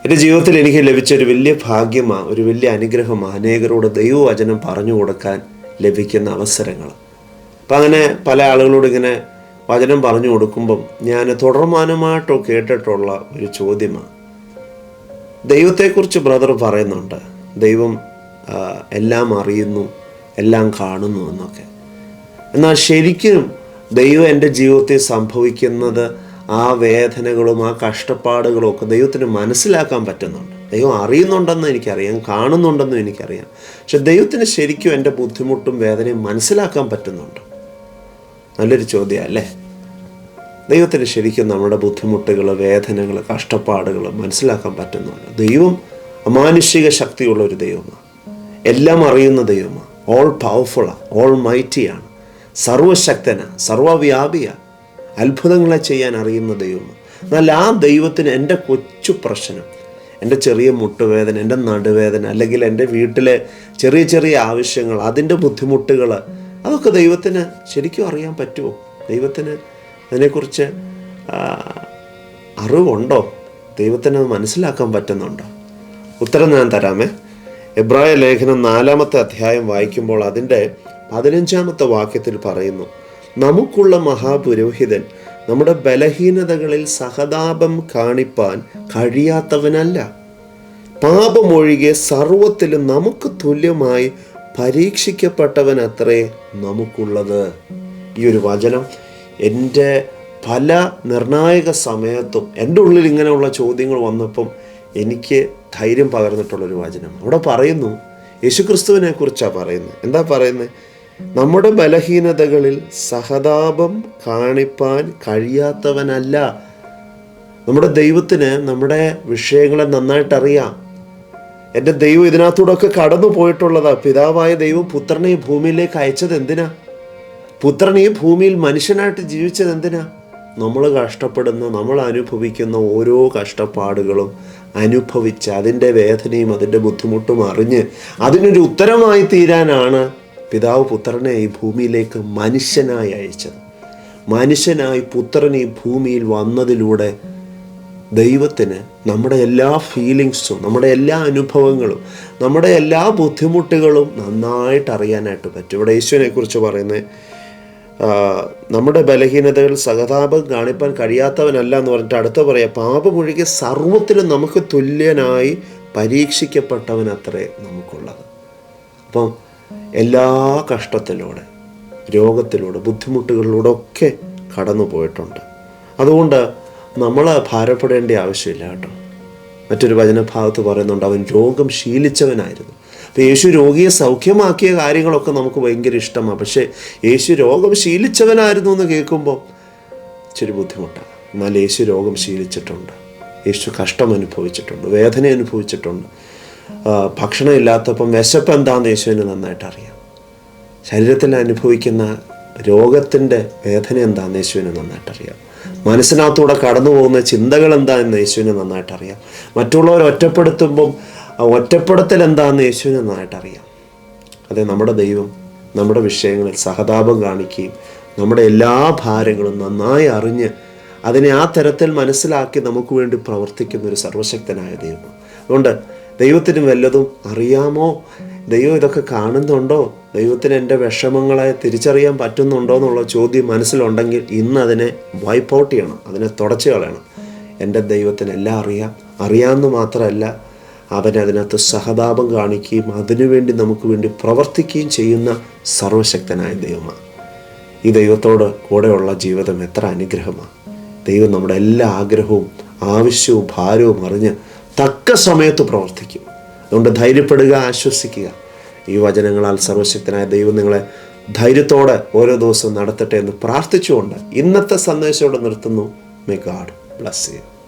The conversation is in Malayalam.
എന്റെ ജീവിതത്തിൽ എനിക്ക് ലഭിച്ച ഒരു വലിയ ഭാഗ്യമാണ് ഒരു വലിയ അനുഗ്രഹമാണ് അനേകരോട് ദൈവവചനം പറഞ്ഞു കൊടുക്കാൻ ലഭിക്കുന്ന അവസരങ്ങൾ. അപ്പം അങ്ങനെ പല ആളുകളോട് ഇങ്ങനെ വചനം പറഞ്ഞു കൊടുക്കുമ്പം ഞാൻ തുടർമാനമായിട്ടോ കേട്ടിട്ടുള്ള ഒരു ചോദ്യമാണ് ദൈവത്തെക്കുറിച്ച് ബ്രദർ പറയുന്നുണ്ട് ദൈവം എല്ലാം അറിയുന്നു എല്ലാം കാണുന്നു എന്നൊക്കെ. എന്നാൽ ശരിക്കും ദൈവം എന്റെ ജീവിതത്തിൽ സംഭവിക്കുന്നത് ആ വേദനകളും ആ കഷ്ടപ്പാടുകളും ഒക്കെ ദൈവത്തിന് മനസ്സിലാക്കാൻ പറ്റുന്നുണ്ട്. ദൈവം അറിയുന്നുണ്ടെന്ന് എനിക്കറിയാം കാണുന്നുണ്ടെന്നും എനിക്കറിയാം. പക്ഷെ ദൈവത്തിന് ശരിക്കും എന്റെ ബുദ്ധിമുട്ടും വേദനയും മനസ്സിലാക്കാൻ പറ്റുന്നുണ്ട്. നല്ലൊരു ചോദ്യം അല്ലേ? ദൈവത്തിന് ശരിക്കും നമ്മുടെ ബുദ്ധിമുട്ടുകൾ വേദനകൾ കഷ്ടപ്പാടുകൾ മനസ്സിലാക്കാൻ പറ്റുന്നുണ്ട്. ദൈവം അമാനുഷിക ശക്തിയുള്ള ഒരു ദൈവമാണ്. എല്ലാം അറിയുന്ന ദൈവമാണ്. ഓൾ പവർഫുള്ളാണ് ഓൾ മൈറ്റിയാണ് സർവശക്തനാണ്. സർവവ്യാപിയാണ്. അത്ഭുതങ്ങളെ ചെയ്യാൻ അറിയുന്ന ദൈവമാണ് എന്നാൽ ആ ദൈവത്തിന് എന്റെ കൊച്ചു പ്രശ്നം എന്റെ ചെറിയ മുട്ടുവേദന എന്റെ നടുവേദന അല്ലെങ്കിൽ എന്റെ വീട്ടിലെ ചെറിയ ചെറിയ ആവശ്യങ്ങൾ അതിന്റെ ബുദ്ധിമുട്ടുകൾ അതൊക്കെ ദൈവത്തിന് ശരിക്കും അറിയാൻ പറ്റുമോ? ദൈവത്തിന് അതിനെക്കുറിച്ച് അറിവുണ്ടോ? ദൈവത്തിന് അത് മനസ്സിലാക്കാൻ പറ്റുന്നുണ്ടോ? ഉത്തരം ഞാൻ തരാമേ. എബ്രായ ലേഖനം നാലാമത്തെ അധ്യായം വായിക്കുമ്പോൾ അതിന്റെ പതിനഞ്ചാമത്തെ വാക്യത്തിൽ പറയുന്നു നമുക്കുള്ള മഹാപുരോഹിതൻ നമ്മുടെ ബലഹീനതകളിൽ സഹതാപം കാണിപ്പാൻ കഴിയാത്തവനല്ല. പാപമൊഴികെ സർവത്തിലും നമുക്ക് തുല്യമായി പരീക്ഷിക്കപ്പെട്ടവൻ അത്രേ നമുക്കുള്ളത്. ഈ ഒരു വചനം എന്റെ പല നിർണായക സമയത്തും എന്റെ ഉള്ളിൽ ഇങ്ങനെയുള്ള ചോദ്യങ്ങൾ വന്നപ്പം എനിക്ക് ധൈര്യം പകർന്നിട്ടുള്ളൊരു വചനം. അവിടെ പറയുന്നു യേശുക്രിസ്തുവിനെ കുറിച്ചാണ് പറയുന്നത്? എന്താ പറയുന്നത്? നമ്മുടെ ബലഹീനതകളിൽ സഹതാപം കാണിപ്പാൻ കഴിയാത്തവനല്ല. നമ്മുടെ ദൈവത്തിന് നമ്മുടെ വിഷയങ്ങളെ നന്നായിട്ട് അറിയാം എന്റെ ദൈവം ഇതിനകത്തൂടെ ഒക്കെ കടന്നു പോയിട്ടുള്ളതാ. പിതാവായ ദൈവം പുത്രനെ ഭൂമിയിലേക്ക് അയച്ചത് എന്തിനാ? പുത്രനെ ഭൂമിയിൽ മനുഷ്യനായിട്ട് ജീവിച്ചത് എന്തിനാ? നമ്മൾ കഷ്ടപ്പെടുന്ന നമ്മൾ അനുഭവിക്കുന്ന ഓരോ കഷ്ടപ്പാടുകളും അനുഭവിച്ച് അതിന്റെ വേദനയും അതിന്റെ ബുദ്ധിമുട്ടും അറിഞ്ഞ് അതിനൊരു ഉത്തരമായി തീരാനാണ് പിതാവ് പുത്രനെ ഈ ഭൂമിയിലേക്ക് മനുഷ്യനായി അയച്ചത്. മനുഷ്യനായി പുത്രൻ ഈ ഭൂമിയിൽ വന്നതിലൂടെ ദൈവത്തിന് നമ്മുടെ എല്ലാ ഫീലിങ്സും നമ്മുടെ എല്ലാ അനുഭവങ്ങളും നമ്മുടെ എല്ലാ ബുദ്ധിമുട്ടുകളും നന്നായിട്ട് അറിയാനായിട്ട് പറ്റും. ഇവിടെ യേശുവിനെ കുറിച്ച് പറയുന്നത് നമ്മുടെ ബലഹീനതകൾ സഹതാപം കാണിപ്പാൻ കഴിയാത്തവനല്ല എന്ന് പറഞ്ഞിട്ട് അടുത്ത പറയാം പാപമൊഴികെ സർവത്തിലും നമുക്ക് തുല്യനായി പരീക്ഷിക്കപ്പെട്ടവൻ അത്രേ നമുക്കുള്ളത്. അപ്പം എല്ലാ കഷ്ടത്തിലൂടെ രോഗത്തിലൂടെ ബുദ്ധിമുട്ടുകളിലൂടെ ഒക്കെ കടന്നു പോയിട്ടുണ്ട്. അതുകൊണ്ട് നമ്മൾ ഭാരപ്പെടേണ്ട ആവശ്യമില്ല കേട്ടോ. മറ്റൊരു വചനഭാഗത്ത് പറയുന്നുണ്ട് അവൻ രോഗം ശീലിച്ചവനായിരുന്നു. അപ്പോൾ യേശു രോഗിയെ സൗഖ്യമാക്കിയ കാര്യങ്ങളൊക്കെ നമുക്ക് ഭയങ്കര ഇഷ്ടമാണ്. പക്ഷേ യേശു രോഗം ശീലിച്ചവനായിരുന്നു എന്ന് കേൾക്കുമ്പോൾ ഇച്ചിരി ബുദ്ധിമുട്ടാണ്. എന്നാൽ യേശു രോഗം ശീലിച്ചിട്ടുണ്ട്. യേശു കഷ്ടം അനുഭവിച്ചിട്ടുണ്ട് വേദന അനുഭവിച്ചിട്ടുണ്ട്. ഭക്ഷണം ഇല്ലാത്തപ്പം വിശപ്പ് എന്താണെന്ന് യേശുവിന് നന്നായിട്ട് അറിയാം ശരീരത്തിൽ അനുഭവിക്കുന്ന രോഗത്തിന്റെ വേദന എന്താണെന്ന് യേശുവിന് നന്നായിട്ട് അറിയാം മനസ്സിനകത്തൂടെ കടന്നു പോകുന്ന ചിന്തകൾ എന്താണെന്ന് യേശുവിന് നന്നായിട്ട് അറിയാം മറ്റുള്ളവർ ഒറ്റപ്പെടുത്തുമ്പം ഒറ്റപ്പെടുത്തൽ എന്താണെന്ന് യേശുവിന് നന്നായിട്ട് അറിയാം അതെ നമ്മുടെ ദൈവം നമ്മുടെ വിഷയങ്ങളിൽ സഹതാപം കാണിക്കുകയും നമ്മുടെ എല്ലാ ഭാരങ്ങളും നന്നായി അറിഞ്ഞ് അതിനെ ആ തരത്തിൽ മനസ്സിലാക്കി നമുക്ക് വേണ്ടി പ്രവർത്തിക്കുന്ന ഒരു സർവശക്തനായ ദൈവം. അതുകൊണ്ട് ദൈവത്തിന് വല്ലതും അറിയാമോ? ദൈവം ഇതൊക്കെ കാണുന്നുണ്ടോ? ദൈവത്തിന് എന്റെ വിഷമങ്ങളെ തിരിച്ചറിയാൻ പറ്റുന്നുണ്ടോ എന്നുള്ള ചോദ്യം മനസ്സിലുണ്ടെങ്കിൽ ഇന്ന് അതിനെ വൈപ്പ് ഔട്ട് ചെയ്യണം. അതിനെ തുടച്ചു കളയണം. എന്റെ ദൈവത്തിന് എല്ലാം അറിയാം. അറിയാമെന്ന് മാത്രമല്ല അവൻ അതിനകത്ത് സഹതാപം കാണിക്കുകയും അതിനുവേണ്ടി നമുക്ക് വേണ്ടി പ്രവർത്തിക്കുകയും ചെയ്യുന്ന സർവശക്തനായ ദൈവമാണ്. ഈ ദൈവത്തോട് കൂടെയുള്ള ജീവിതം എത്ര അനുഗ്രഹമാണ്. ദൈവം നമ്മുടെ എല്ലാ ആഗ്രഹവും ആവശ്യവും ഭാരവും അറിഞ്ഞ് തക്ക സമയത്ത് പ്രവർത്തിക്കും. അതുകൊണ്ട് ധൈര്യപ്പെടുക ആശ്വസിക്കുക. ഈ വചനങ്ങളാൽ സർവശക്തനായ ദൈവം നിങ്ങളെ ധൈര്യത്തോടെ ഓരോ ദിവസവും നടത്തട്ടെ എന്ന് പ്രാർത്ഥിച്ചുകൊണ്ട് ഇന്നത്തെ സന്ദേശത്തോടെ നിർത്തുന്നു. May God bless you